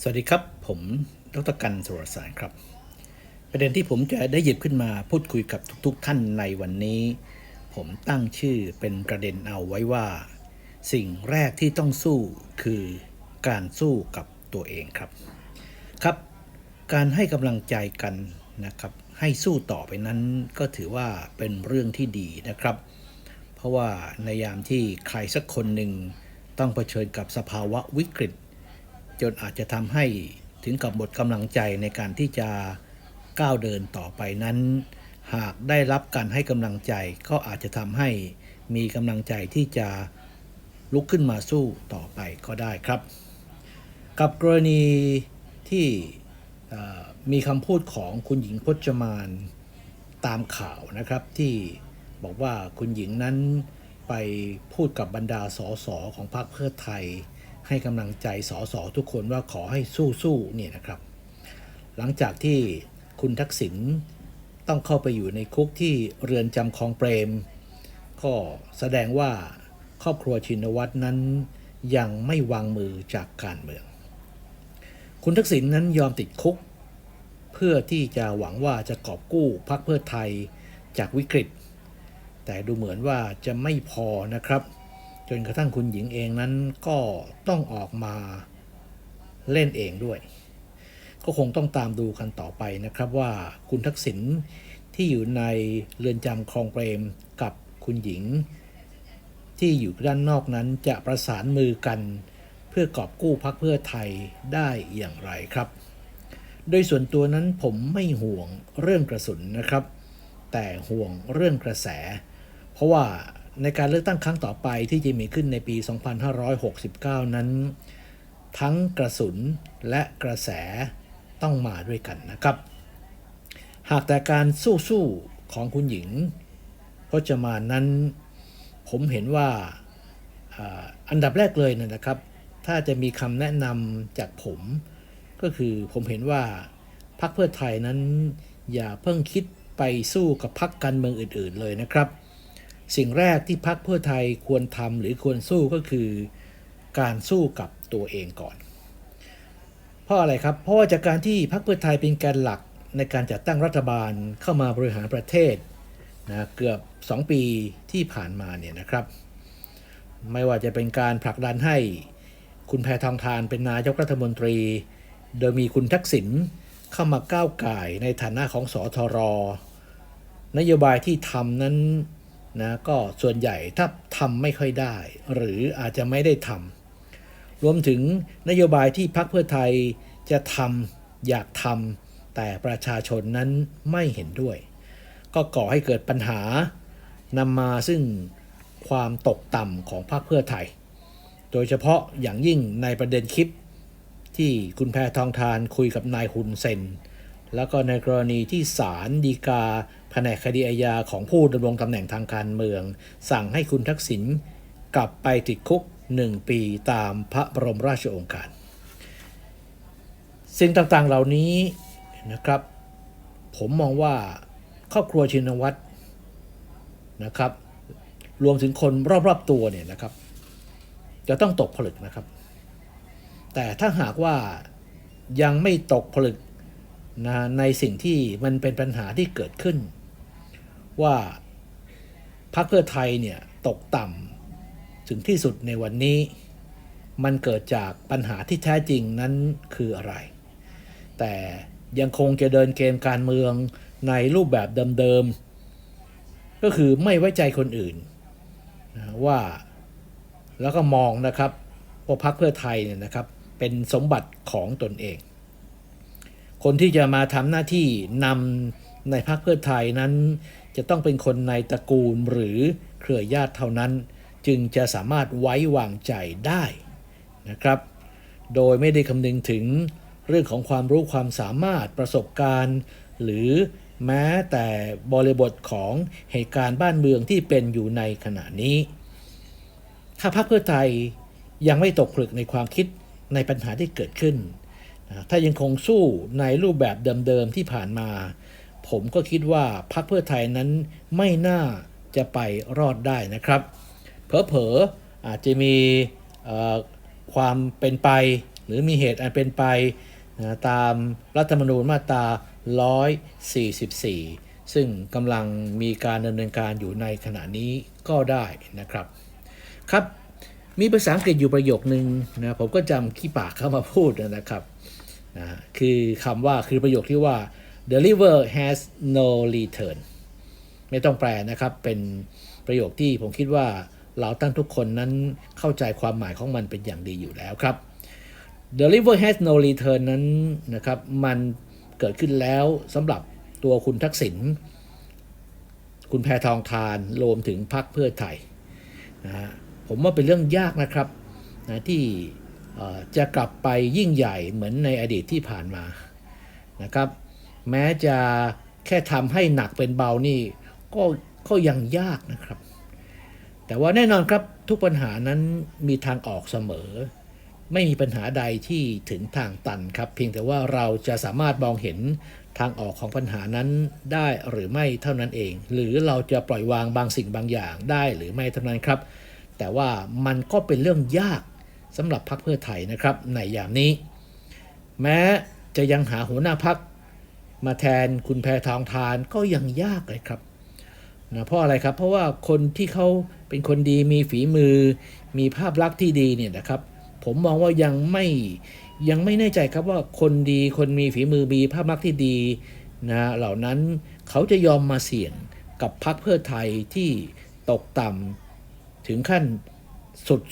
สวัสดีครับ ผมดรกันสุรสารครับ ประเด็นที่ผมจะได้หยิบขึ้นมาพูดคุยกับทุกๆทท่านในวันนี้ ผมตั้งชื่อเป็นประเด็นเอาไว้ว่า สิ่งแรกที่ต้องสู้คือการสู้กับตัวเองครับ ครับ การให้กำลังใจกันนะครับ ให้สู้ต่อไปนั้นก็ถือว่าเป็นเรื่องที่ดีนะครับ เพราะว่าในยามที่ใครสักคนหนึ่งต้องเผชิญกับสภาวะวิกฤต จนอาจจะทำให้ถึงกับหมดกำลังใจในการที่จะก้าวเดินต่อไปนั้น หากได้รับการให้กำลังใจก็อาจจะทำให้มีกำลังใจที่จะลุกขึ้นมาสู้ต่อไปก็ได้ครับ กับกรณีที่มีคำพูดของคุณหญิงพจมานตามข่าวนะครับที่บอกว่าคุณหญิงนั้นไปพูดกับบรรดาสสของพรรคเพื่อไทย ให้กำลังใจสสทุกคนว่าขอให้สู้ๆเนี่ยนะครับ หลังจากที่คุณทักษิณต้องเข้าไปอยู่ในคุกที่เรือนจำคลองเปรม ก็แสดงว่าครอบครัวชินวัตรนั้นยังไม่วางมือจากการเมือง คุณทักษิณนั้นยอมติดคุก เพื่อที่จะหวังว่าจะกอบกู้พรรคเพื่อไทยจากวิกฤต แต่ดูเหมือนว่าจะไม่พอนะครับ จนกระทั่งคุณหญิงเองนั้นก็ต้องออกมาเล่นเองด้วย ก็คงต้องตามดูกันต่อไปนะครับว่าคุณทักษิณที่อยู่ในเรือนจำคลองเปรมกับคุณหญิง ที่อยู่ด้านนอกนั้นจะประสานมือกันเพื่อกอบกู้พรรคเพื่อไทยได้อย่างไรครับ โดยส่วนตัวนั้นผมไม่ห่วงเรื่องกระสุนนะครับ แต่ห่วงเรื่องกระแส เพราะว่า ในการเลือกตั้งครั้งต่อไปที่จะมีขึ้นในปี 2569 นั้น ทั้งกระสุนและกระแสต้องมาด้วยกันนะครับ หากแต่การสู้ๆของคุณหญิงพจมานนั้น ผมเห็นว่าอันดับแรกเลยนยนะครับ ถ้าจะมีคำแนะนำจากผม ก็คือผมเห็นว่าพรรคเพื่อไทยนั้น อย่าเพิ่งคิดไปสู้กับพรรคการเมืองอื่น ๆ เลยนะครับ สิ่งแรกที่พรรคเพื่อไทยควรทำหรือควรสู้ก็คือ การสู้กับตัวเองก่อน เพราะอะไรครับ เพราะาจากการที่พรรคเพื่อไทยเป็นแกนหลักในการจัดตั้งรัฐบาลเข้ามาบริหารประเทศนะเกือบ 2 ปีที่ผ่านมาเนี่ยนะครับ ไม่ว่าจะเป็นการผลักดันให้คุณแพทองทานเป็นนายกรัฐมนตรี โดยมีคุณทักษิณเข้ามาก้าวไก่ในฐานะของสอทรนโยบายที่ทำนั้น นะก็ส่วนใหญ่ถ้าทำไม่ค่อยได้ หรืออาจจะไม่ได้ทำรวมถึงนโยบายที่พรรคเพื่อไทยจะทำอยากทำแต่ประชาชนนั้นไม่เห็นด้วย ก็ก่อให้เกิดปัญหานำมาซึ่งความตกต่ำของพรรคเพื่อไทย โดยเฉพาะอย่างยิ่งในประเด็นคลิปที่คุณแพทองทานคุยกับนายฮุนเซน แล้วก็ในกรณีที่ศาลฎีกาแผนกคดีอาญาของผู้ดำรงตำแหน่งทางการเมือง สั่งให้คุณทักษิณกลับไปติดคุกหนึ่งปีตามพระบรมราชโองการ สิ่งต่างๆเหล่านี้นะครับ ผมมองว่าครอบครัวชินวัตรนะครับ รวมถึงคนรอบๆตัวเนี่ยนะครับ จะต้องตกผลึกนะครับ แต่ถ้าหากว่ายังไม่ตกผลึก นะในสิ่งที่มันเป็นปัญหาที่เกิดขึ้น ว่าพรรคเพื่อไทยเนี่ยตกต่ำถึงที่สุดในวันนี้ มันเกิดจากปัญหาที่แท้จริงนั้นคืออะไร แต่ยังคงจะเดินเกมการเมืองในรูปแบบเดิมๆ ก็คือไม่ไว้ใจคนอื่นนะว่าแล้วก็มองนะครับว่าพรรคเพื่อไทยเนี่ยนะครับเป็นสมบัติของตนเอง คนที่จะมาทำหน้าที่นำในพรรคเพื่อไทยนั้น จะต้องเป็นคนในตระกูลหรือเครือญาติเท่านั้น จึงจะสามารถไว้วางใจได้นะครับ โดยไม่ได้คำนึงถึงเรื่องของความรู้ความสามารถประสบการณ์ หรือแม้แต่บริบทของเหตุการณ์บ้านเมืองที่เป็นอยู่ในขณะนี้ ถ้าพรรคเพื่อไทยยังไม่ตกผลึกในความคิดในปัญหาที่เกิดขึ้น ถ้ายังคงสู้ในรูปแบบเดิมๆที่ผ่านมา ผมก็คิดว่าพรรคเพื่อไทยนั้นไม่น่าจะไปรอดได้นะครับ เผลอๆอาจจะมีความเป็นไป หรือมีเหตุอันเป็นไปนะตามรัฐธรรมนูญมาตรา 144 ซึ่งกำลังมีการดำเนินการอยู่ในขณะนี้ก็ได้นะครับ ครับ มีภาษาอังกฤษอยู่ประโยคนึงนะผมก็จำขี้ปากเข้ามาพูดนะครับ นะคือคำว่าคือประโยคที่ว่า the river has no return ไม่ต้องแปลนะครับ เป็นประโยคที่ผมคิดว่าเราตั้งทุกคนนั้นเข้าใจความหมายของมันเป็นอย่างดีอยู่แล้วครับ The river has no return นั้นนะครับมันเกิดขึ้นแล้วสำหรับตัวคุณทักษิณคุณแพทองทานรวมถึงพรรคเพื่อไทยนะฮะผมว่าเป็นเรื่องยากนะครับนะที่ จะกลับไปยิ่งใหญ่เหมือนในอดีตที่ผ่านมานะครับแม้จะแค่ทำให้หนักเป็นเบานี่ก็ก็ยังยากนะครับ แต่ว่าแน่นอนครับทุกปัญหานั้นมีทางออกเสมอ ไม่มีปัญหาใดที่ถึงทางตันครับ เพียงแต่ว่าเราจะสามารถมองเห็นทางออกของปัญหานั้นได้หรือไม่เท่านั้นเอง หรือเราจะปล่อยวางบางสิ่งบางอย่างได้หรือไม่เท่านั้นครับ แต่ว่ามันก็เป็นเรื่องยาก สำหรับพรรคเพื่อไทยนะครับในยามนี้ แม้จะยังหาหัวหน้าพักมาแทนคุณแพทองทานก็ยังยากเลยครับนะเพราะอะไรครับเพราะว่าคนที่เขาเป็นคนดีมีฝีมือ มีภาพลักษณ์ที่ดีเนี่ยนะครับ ผมมองว่ายังไม่ยังไม่แน่ใจครับว่าคนดีคนมีฝีมือมีภาพลักษณ์ที่ดีนะเหล่านั้นเขาจะยอมมาเสี่ยงกับพรรคเพื่อไทยที่ตกต่ำถึงขั้น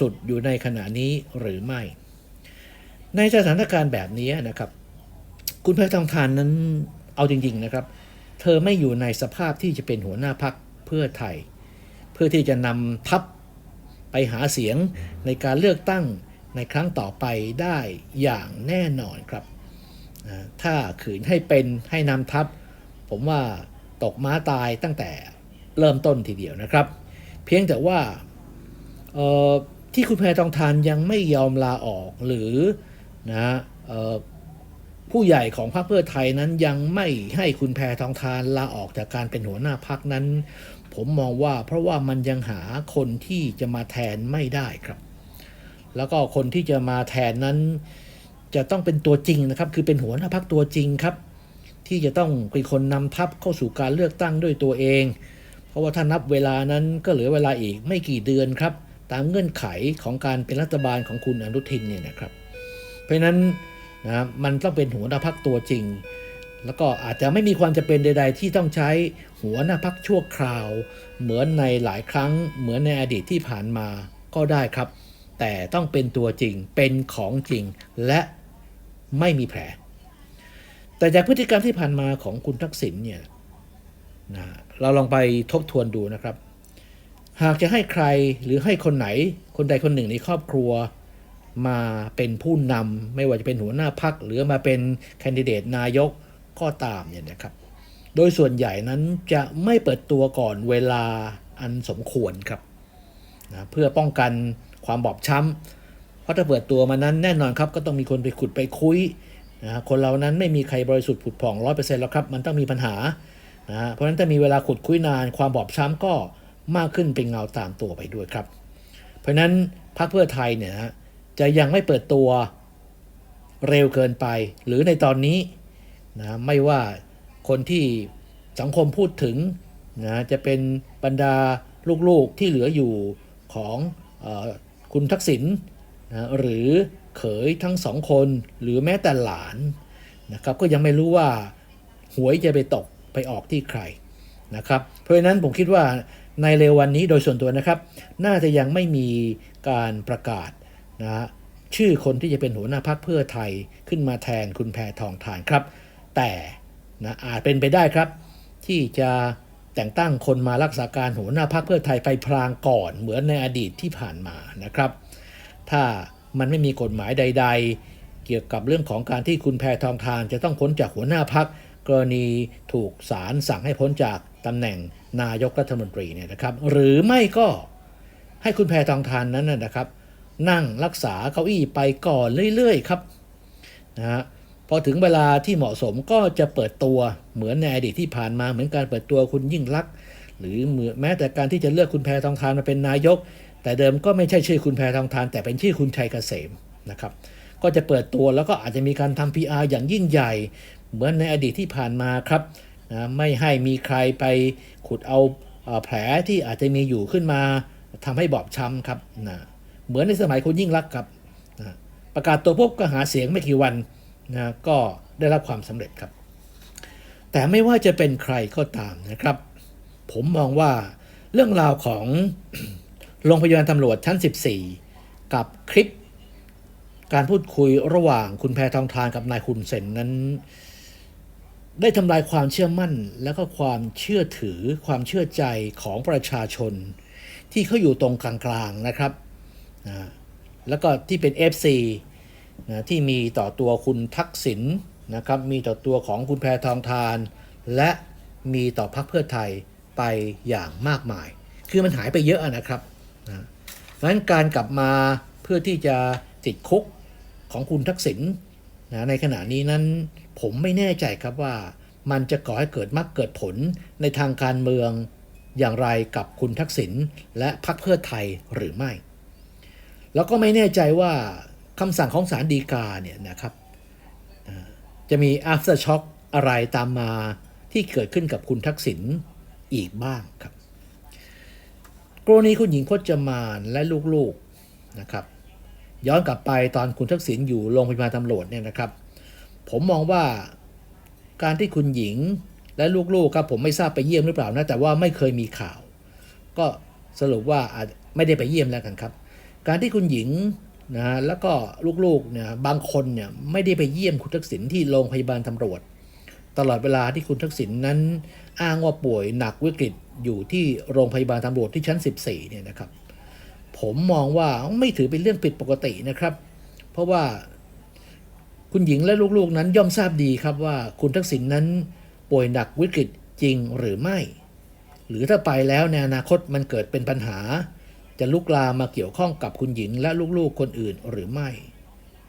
สุดๆ อยู่ในขณะนี้หรือไม่ ในสถานการณ์แบบนี้นะครับ คุณแพทองทานนั้นเอาจริง ๆนะครับ เธอไม่อยู่ในสภาพที่จะเป็นหัวหน้าพักเพื่อไทย เพื่อที่จะนำทัพไปหาเสียงในการเลือกตั้งในครั้งต่อไปได้อย่างแน่นอนครับ ถ้าขืนให้เป็นให้นำทัพ ผมว่าตกม้าตายตั้งแต่เริ่มต้นทีเดียวนะครับ เพียงแต่ว่า ที่คุณแพทองทานยังไม่ยอมลาออกหรือนะออผู้ใหญ่ของพรรคเพื่อไทยนั้นยังไม่ให้คุณแพทองทานลาออกจากการเป็นหัวหน้าพรรคนั้น ผมมองว่าเพราะว่ามันยังหาคนที่จะมาแทนไม่ได้ครับ แล้วก็คนที่จะมาแทนนั้น จะต้องเป็นตัวจริงนะครับ คือเป็นหัวหน้าพรรคตัวจริงครับ ที่จะต้องเป็นคนนำทัพเข้าสู่การเลือกตั้งด้วยตัวเอง เพราะว่าถ้านับเวลานั้นก็เหลือเวลาอีกไม่กี่เดือนครับ ตามเงื่อนไขของการเป็นรัฐบาลของคุณอนุทินเนี่ยนะครับ เพราะนั้นนะมันต้องเป็นหัวหน้าพักตัวจริง แล้วก็อาจจะไม่มีความจะเป็นใด ๆ ที่ต้องใช้หัวหน้าพักชั่วคราว เหมือนในหลายครั้งเหมือนในอดีตที่ผ่านมาก็ได้ครับ แต่ต้องเป็นตัวจริงเป็นของจริงและไม่มีแผล แต่จากพฤติกรรมที่ผ่านมาของคุณทักษิณเนี่ยนะเราลองไปทบทวนดูนะครับ หากจะให้ใครหรือให้คนไหน คนใดคนหนึ่งในครอบครัว มาเป็นผู้นำไม่ว่าจะเป็นหัวหน้าพักหรือมาเป็นแคนดิเดตนายกก็ตามเนี่ยนะครับ โดยส่วนใหญ่นั้นจะไม่เปิดตัวก่อนเวลาอันสมควรครับนะเพื่อป้องกันความบอบช้ำเพราะถ้าเปิดตัวมานั้นแน่นอนครับ ก็ต้องมีคนไปขุดไปคุยนะคนเรานั้นไม่มีใครบริสุทธิ์ผุดผ่องร้อยเปอร์เซ็นต์แล้วครับ มันต้องมีปัญหานะเพราะฉะนั้นถ้ามีเวลาขุดคุยนานความบอบช้ำก็ มากขึ้นเป็นเงาตามตัวไปด้วยครับ เพราะนั้นพรรคเพื่อไทยเนี่ยจะยังไม่เปิดตัวเร็วเกินไป หรือในตอนนี้นะไม่ว่าคนที่สังคมพูดถึงนะจะเป็นบรรดาลูกๆที่เหลืออยู่ของอคุณทักษิณนะหรือเขยทั้งสองคนหรือแม้แต่หลานนะครับก็ยังไม่รู้ว่าหวยจะไปตกไปออกที่ใครนะครับ เพราะฉะนั้นผมคิดว่า ในเร็ววันนี้โดยส่วนตัวนะครับ น่าจะยังไม่มีการประกาศนะชื่อคนที่จะเป็นหัวหน้าพักเพื่อไทยขึ้นมาแทนคุณแพทองทานครับ แต่นะอาจเป็นไปได้ครับ ที่จะแต่งตั้งคนมารักษาการหัวหน้าพักเพื่อไทยไปพลางก่อนเหมือนในอดีตที่ผ่านมานะครับ ถ้ามันไม่มีกฎหมายใด ๆ เกี่ยวกับเรื่องของการที่คุณแพทองทานจะต้องพ้นจากหัวหน้าพักกรณีถูกศาลสั่งให้พ้นจาก ตำแหน่งนายกรัฐมนตรีเนี่ยนะครับหรือไม่ก็ให้คุณแพทองทานนั้นนะครับ นั่งรักษาเก้าอี้ไปก่อนเรื่อยๆครับนะฮะพอถึงเวลาที่เหมาะสมก็จะเปิดตัวเหมือนในอดีตที่ผ่านมาเหมือนการเปิดตัวคุณยิ่งลักษณ์หรือเหมือนแม้แต่การที่จะเลือกคุณแพทองทานมาเป็นนายก แต่เดิมก็ไม่ใช่ชื่อคุณแพทองทาน แต่เป็นชื่อคุณชัยเกษมนะครับก็จะเปิดตัวแล้วก็อาจจะมีการทำ PR อย่างยิ่งใหญ่ เหมือนในอดีตที่ผ่านมาครับ นะไม่ให้มีใครไปขุดเอาแผลที่อาจจะมีอยู่ขึ้นมาทำให้บอบช้ำครับนะเหมือนในสมัยคุณยิ่งรักครับนะประกาศตัวปุ๊บก็หาเสียงไม่กี่วันนะก็ได้รับความสำเร็จครับ แต่ไม่ว่าจะเป็นใครก็ตามนะครับ ผมมองว่าเรื่องราวของโรงพยาบาลตำรวจชั้น 14 กับคลิปการพูดคุยระหว่างคุณแพทองทานกับนายคุณเซนนั้น ได้ทำลายความเชื่อมั่น และก็ความเชื่อถือความเชื่อใจของประชาชน ที่เขาอยู่ตรงกลางๆนะครับนะแล้วก็ที่เป็น FC นะที่มีต่อตัวคุณทักษิณนะครับมีต่อตัวของคุณแพทองทาน และมีต่อพรรคเพื่อไทยไปอย่างมากมาย คือมันหายไปเยอะนะครับนะเพราะฉะนั้นการกลับมาเพื่อที่จะติดคุกของคุณทักษิณนะในขณะนี้นั้น ผมไม่แน่ใจครับว่า มันจะก่อให้เกิดมรรคเกิดผลในทางการเมืองอย่างไรกับคุณทักษิณและพรรคเพื่อไทยหรือไม่ แล้วก็ไม่แน่ใจว่าคำสั่งของศาลฎีกาเนี่ยนะครับจะมี after shock อะไรตามมาที่เกิดขึ้นกับคุณทักษิณอีกบ้างครับ กรณีคุณหญิงพจมานและลูกๆนะครับ ย้อนกลับไปตอนคุณทักษิณอยู่โรงพยาบาลตำรวจเนี่ยนะครับ ผมมองว่าการที่คุณหญิงและลูกๆครับผมไม่ทราบไปเยี่ยมหรือเปล่านะแต่ว่าไม่เคยมีข่าว ก็สรุปว่าอาจไม่ได้ไปเยี่ยมแล้วกันครับ การที่คุณหญิงนะแล้วก็ลูกๆเนี่ยบางคนเนี่ยไม่ได้ไปเยี่ยมคุณทักษิณที่โรงพยาบาลตำรวจ ตลอดเวลาที่คุณทักษิณนั้นอ้างว่าป่วยหนักวิกฤตอยู่ที่โรงพยาบาลตำรวจที่ชั้น 14เนี่ยนะครับ ผมมองว่าไม่ถือเป็นเรื่องผิดปกตินะครับ เพราะว่า คุณหญิงและลูกๆนั้นย่อมทราบดีครับว่าคุณทักษิณนั้นป่วยหนักวิกฤตจริงหรือไม่ หรือถ้าไปแล้วในอนาคตมันเกิดเป็นปัญหา จะลุกลามมาเกี่ยวข้องกับคุณหญิงและลูกๆคนอื่นหรือไม่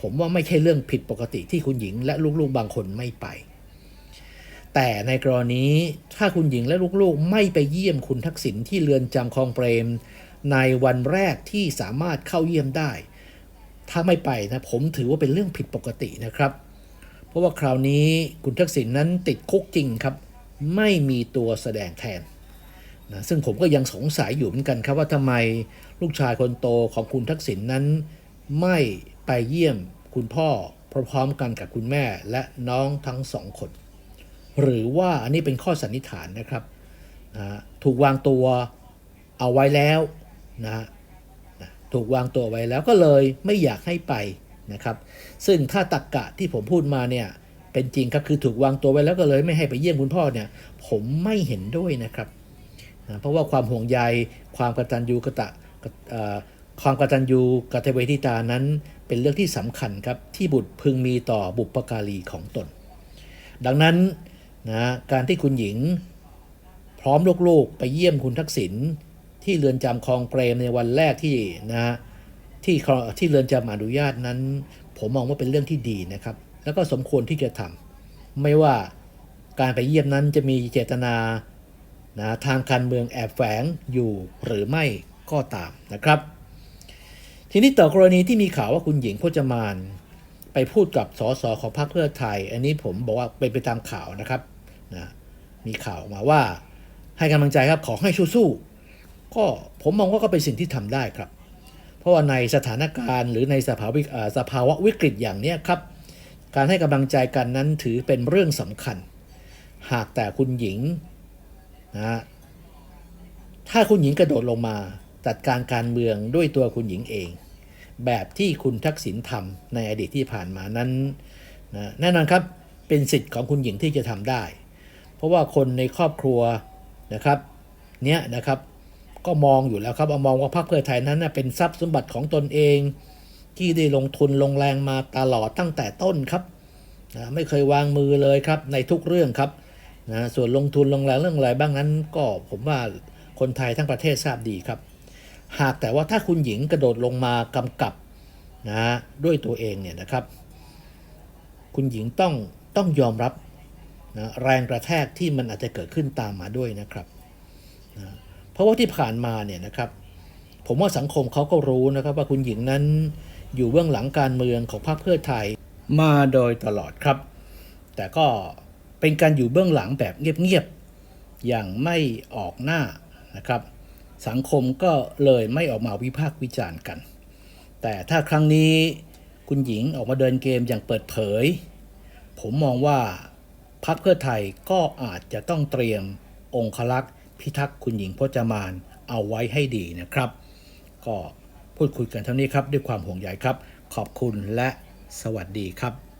ผมว่าไม่ใช่เรื่องผิดปกติที่คุณหญิงและลูกๆบางคนไม่ไป แต่ในกรณีถ้าคุณหญิงและลูกๆ ไม่ไปเยี่ยมคุณทักษิณที่เรือนจำคลองเปรม ในวันแรกที่สามารถเข้าเยี่ยมได้ ถ้าไม่ไปนะผมถือว่าเป็นเรื่องผิดปกตินะครับ เพราะว่าคราวนี้คุณทักษิณนั้นติดคุกจริงครับ ไม่มีตัวแสดงแทนนะซึ่งผมก็ยังสงสัยอยู่เหมือนกันครับว่าทำไมลูกชายคนโตของคุณทักษิณนั้น ไม่ไปเยี่ยมคุณพ่อพร้อมๆกันกับคุณแม่และน้องทั้งสองคน หรือว่าอันนี้เป็นข้อสันนิษฐานนะครับนะถูกวางตัวเอาไว้แล้วนะ ถูกวางตัวไว้แล้วก็เลยไม่อยากให้ไปนะครับ ซึ่งถ้าตักกะที่ผมพูดมาเนี่ยเป็นจริงครับคือถูกวางตัวไว้แล้วก็เลยไม่ให้ไปเยี่ยมคุณพ่อเนี่ยผมไม่เห็นด้วยนะครับนะเพราะว่าความห่วงใยความกตัญญูกะตะความกตัญญูกตเวทิตานั้นเป็นเรื่องที่สำคัญครับที่บุตรพึงมีต่อบุปการีของตน ดังนั้นนะการที่คุณหญิงพร้อมลูกๆไปเยี่ยมคุณทักษิณ ที่เรือนจำคลองเปรมในวันแรกที่นะที่ที่เรือนจำอนุญาตนั้น ผมมองว่าเป็นเรื่องที่ดีนะครับ แล้วก็สมควรที่จะทำไม่ว่าการไปเยี่ยมนั้นจะมีเจตนานะทางการเมืองแอบแฝงอยู่หรือไม่ก็ตามนะครับ ทีนี้ต่อกรณีที่มีข่าวว่าคุณหญิงพจมานไปพูดกับสสของพรรคเพื่อไทย อันนี้ผมบอกว่าเป็นไปตามข่าวนะครับนะมีข่าวออกมาว่าให้กำลังใจครับขอให้สู้ๆ ก็ผมมองว่าก็เป็นสิ่งที่ทำได้ครับ เพราะว่าในสถานการณ์หรือในสภาวะสภาวะวิกฤตอย่างนี้ครับ การให้กำลังใจกันนั้นถือเป็นเรื่องสำคัญ หากแต่คุณหญิงนะถ้าคุณหญิงกระโดดลงมา จัดการการเมืองด้วยตัวคุณหญิงเอง แบบที่คุณทักษิณทำในอดีตที่ผ่านมานั้นนะแน่นอนครับเป็นสิทธิ์ของคุณหญิงที่จะทำได้ เพราะว่าคนในครอบครัวนะครับเนี้ยนะครับ ก็มองอยู่แล้วครับเอามองว่าพรรคเพื่อไทยนั้นเป็นทรัพย์สมบัติของตนเอง ที่ได้ลงทุนลงแรงมาตลอดตั้งแต่ต้นครับนะไม่เคยวางมือเลยครับในทุกเรื่องครับนะส่วนลงทุนลงแรงเรื่องอะไรบ้างนั้น ก็ผมว่าคนไทยทั้งประเทศทราบดีครับ หากแต่ว่าถ้าคุณหญิงกระโดดลงมากำกับนะด้วยตัวเองเนี่ยนะครับ คุณหญิงต้องต้องยอมรับนะแรงกระแทกที่มันอาจจะเกิดขึ้นตามมาด้วยนะครับนะ เพราะว่าที่ผ่านมาเนี่ยนะครับ ผมว่าสังคมเขาก็รู้นะครับ ว่าคุณหญิงนั้นอยู่เบื้องหลังการเมืองของพรรคเพื่อไทยมาโดยตลอดครับ แต่ก็เป็นการอยู่เบื้องหลังแบบเงียบๆอย่างไม่ออกหน้านะครับ สังคมก็เลยไม่ออกมาวิพากษ์วิจารณ์กัน แต่ถ้าครั้งนี้คุณหญิงออกมาเดินเกมอย่างเปิดเผย ผมมองว่าพรรคเพื่อไทยก็อาจจะต้องเตรียมองคลักษ์ พิทักษ์คุณหญิงพจมานเอาไว้ให้ดีนะครับ ก็พูดคุยกันเท่านี้ครับด้วยความห่วงใยครับ ขอบคุณและสวัสดีครับ